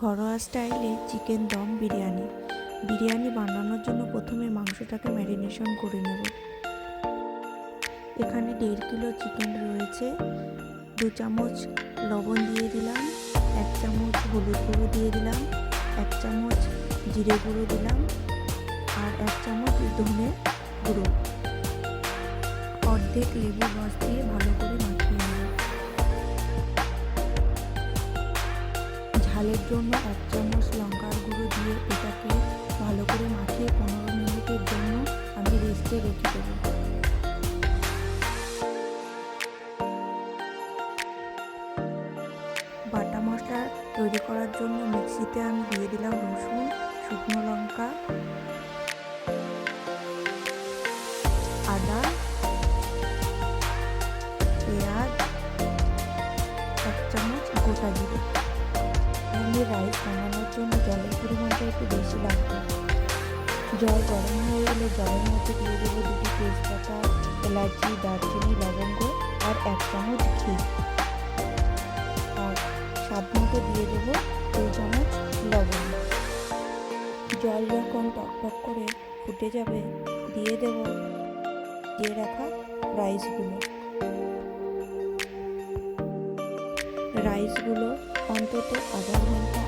ঘরোয়া স্টাইলে চিকেন দম বিরিয়ানি। বিরিয়ানি বানানোর জন্য প্রথমে মাংসটাকে ম্যারিনেশন করে নেব। এখানে দেড় কিলো চিকেন রয়েছে। দু চামচ লবণ দিয়ে দিলাম, এক চামচ হলুদ গুঁড়ো দিয়ে দিলাম, এক চামচ জিরে গুঁড়ো দিলাম, আর এক চামচ ধনে গুঁড়ো। অর্ধেক লেবু রস দিয়ে ভালো করে মাখিয়ে নেব। ঝালের জন্য এক চামচ লঙ্কার গুঁড়ো দিয়ে এটাকে ভালো করে মাখিয়ে পনেরো মিনিটের জন্য আমি রেস্টে রেখে দেবো। বাটা মশলা তৈরি করার জন্য মিক্সিতে আমি দিয়ে দিলাম রসুন, শুকনো লঙ্কা, আদা একটু বেশি লাগবে জল গরম হয়ে গেলে জলের মধ্যে দিয়ে দেবো দুটি তেজপাতা, এলাচি, দারচিনি, লবঙ্গ আর এক চামচ ঘি। আর স্বাদ মতো দিয়ে দেবো দুই চামচ লবণ। জল যখন টকটক করে ফুটে যাবে, দিয়ে দেব, দিয়ে রাখা রাইসগুলো। রাইসগুলো অন্তত আধা ঘণ্টা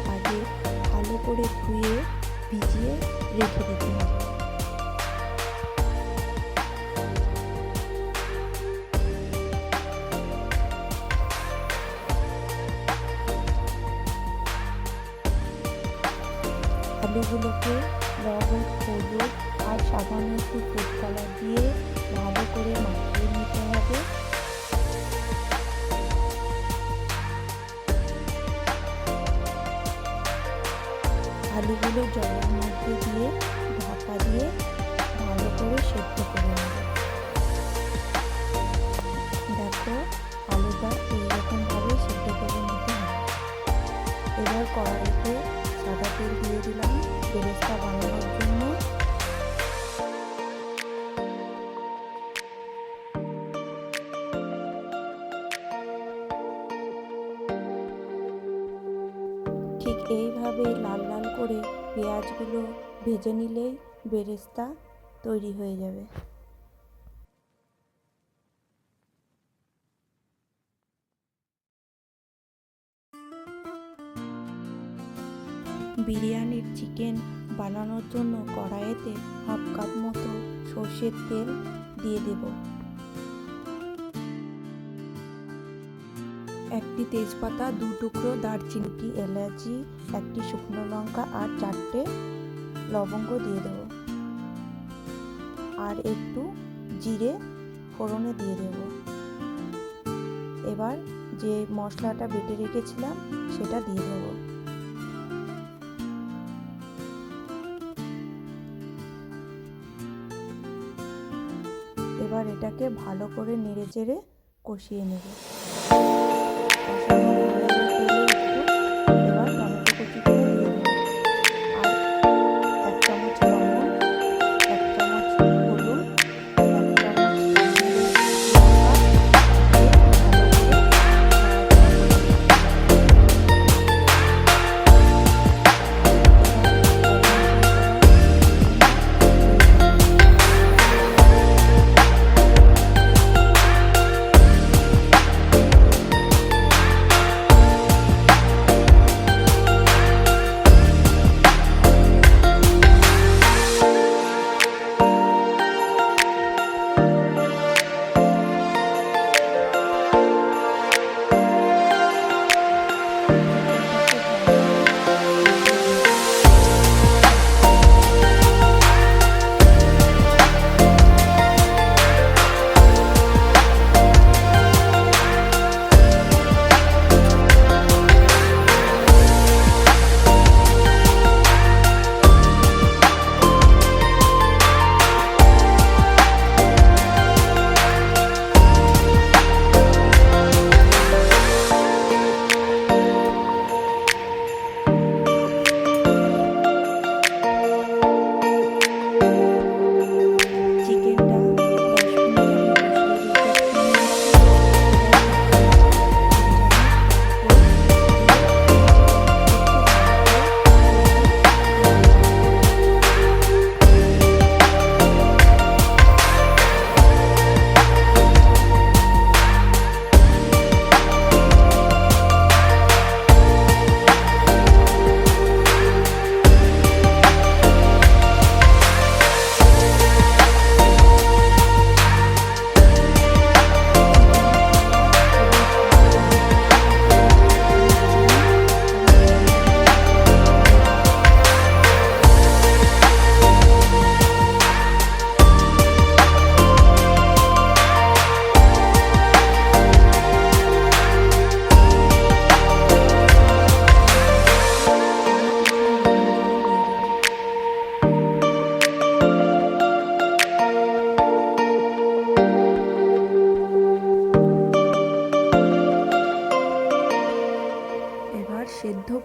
করে ধুয়ে, ভিজিয়ে রেখে দিতে হবে। আলুগুলোকে লবণ, হলুদ আর সামান্য একটু ফুড কালার দিয়ে ভালো করে এইভাবে লাল লাল করে পেঁয়াজগুলো ভেজে নিলেই বেরেস্তা তৈরি হয়ে যাবে। বিরিয়ানির চিকেন বানানোর জন্য কড়াইতে হাফ কাপ মতো সর্ষের তেল দিয়ে দেব। একটি তেজপাতা, দু টুকরো দারচিনি, এলাচি, একটি শুকনো লঙ্কা আর চারটে লবঙ্গ দিয়ে দেব। আর একটু জিরে ফোড়নে দিয়ে দেব। এবার যে মশলাটা বেটে রেখেছিলাম, সেটা দিয়ে দেবো। এবার এটাকে ভালো করে নেড়ে চেড়ে কষিয়ে নেব।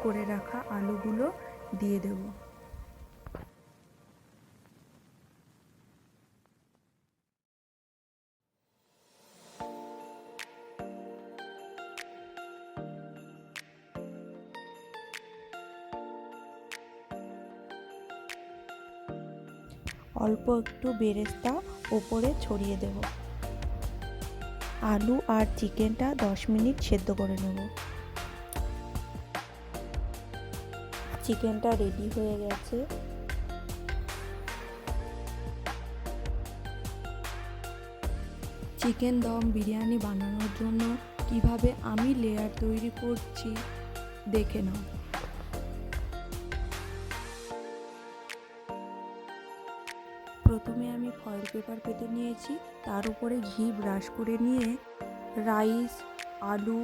রাখা আলুগুলো দিয়ে দেব। অল্প একটু বেরেস্তা ওপরে ছড়িয়ে দেব। আলু আর চিকেনটা দশ মিনিট সেদ্ধ করে নেব। চিকেনটা রেডি হয়ে গেছে। চিকেন দম বিরিয়ানি বানানোর জন্য কীভাবে আমি লেয়ার তৈরি করছি, দেখে নাও। প্রথমে আমি ফয়েল পেপার পেতে নিয়েছি, তার উপরে ঘি ব্রাশ করে নিয়ে রাইস আলু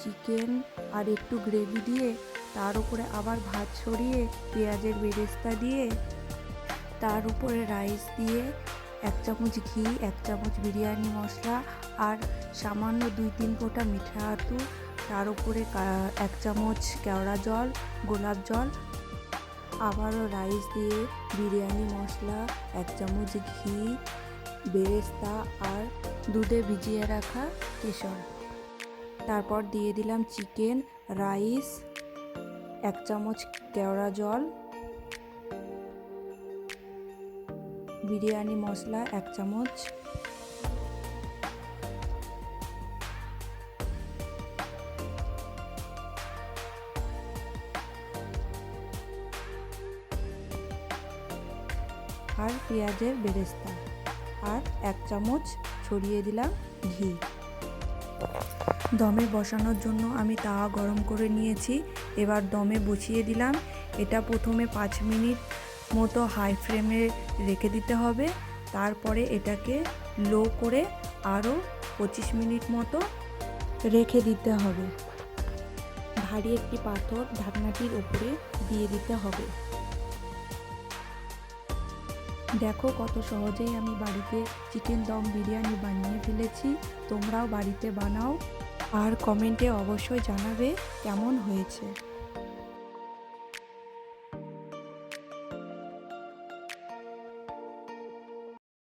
চিকেন আর একটু গ্রেভি দিয়ে তার উপরে আবার ভাত ছড়িয়ে, পেঁয়াজের বেরেস্তা দিয়ে, তার উপরে রাইস দিয়ে এক চামচ ঘি, এক চামচ বিরিয়ানি মশলা আর সামান্য দুই তিন ফোঁটা মিঠা আতু, তার উপরে এক চামচ কেওড়া জল, গোলাপ জল, আবারও রাইস দিয়ে বিরিয়ানি মশলা, এক চামচ ঘি, বেরেস্তা আর দুধে ভিজিয়ে রাখা কেশর। তারপর দিয়ে দিলাম চিকেন, রাইস এক চামচ কেওড়া জল, বিরিয়ানি মশলা এক চামচ, আর পেঁয়াজের বেরেস্তা, আর এক চামচ ছড়িয়ে দিলাম ঘি। দমে বসানোর জন্য আমি তাওয়া গরম করে নিয়েছি। এবার দমে বসিয়ে দিলাম। এটা প্রথমে পাঁচ মিনিট মতো হাই ফ্লেমে রেখে দিতে হবে। তারপরে এটাকে লো করে আরও পঁচিশ মিনিট মতো রেখে দিতে হবে। ভারী একটি পাথর ঢাকনাটির উপরে দিয়ে দিতে হবে। দেখো কত সহজেই আমি বাড়িতে চিকেন দম বিরিয়ানি বানিয়ে ফেলেছি। তোমরাও বাড়িতে বানাও। আর কমেন্টে অবশ্যই জানাবে কেমন হয়েছে।